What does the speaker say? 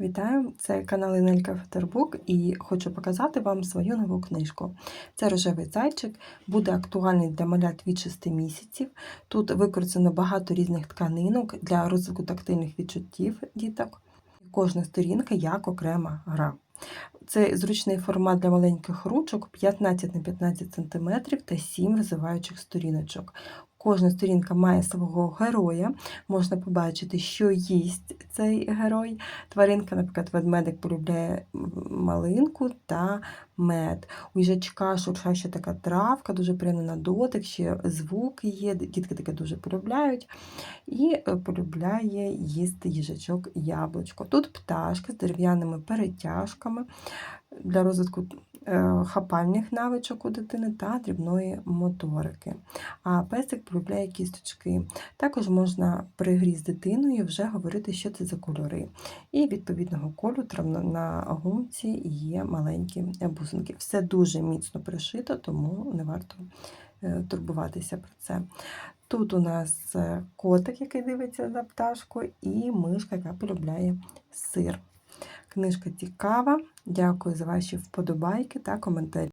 Вітаю! Це канал Інелька Фетербук і хочу показати вам свою нову книжку. Це рожевий зайчик, буде актуальний для малят від 6 місяців. Тут використано багато різних тканинок для розвитку тактильних відчуттів діток. Кожна сторінка як окрема гра. Це зручний формат для маленьких ручок 15 на 15 см та 7 розвиваючих сторіночок. Кожна сторінка має свого героя. Можна побачити, що їсть цей герой. Тваринка, наприклад, ведмедик полюбляє малинку та мед. У їжачка шуршаща така травка, дуже приємна на дотик, ще звуки є. Дітки таке дуже полюбляють. І е, полюбляє їсти їжачок яблучко. Тут пташки з дерев'яними перетяжками для розвитку е, хапальних навичок у дитини та дрібної моторики. А песик полюбляє кісточки. Також можна при грі з дитиною вже говорити, що це за кольори. І відповідного кольору на гумці є маленькі бусинки. Все дуже міцно пришито, тому не варто е, турбуватися про це. Тут у нас е, котик, який дивиться на пташку, і мишка, яка полюбляє сир. Книжка цікава. Дякую за ваші вподобайки та коментарі.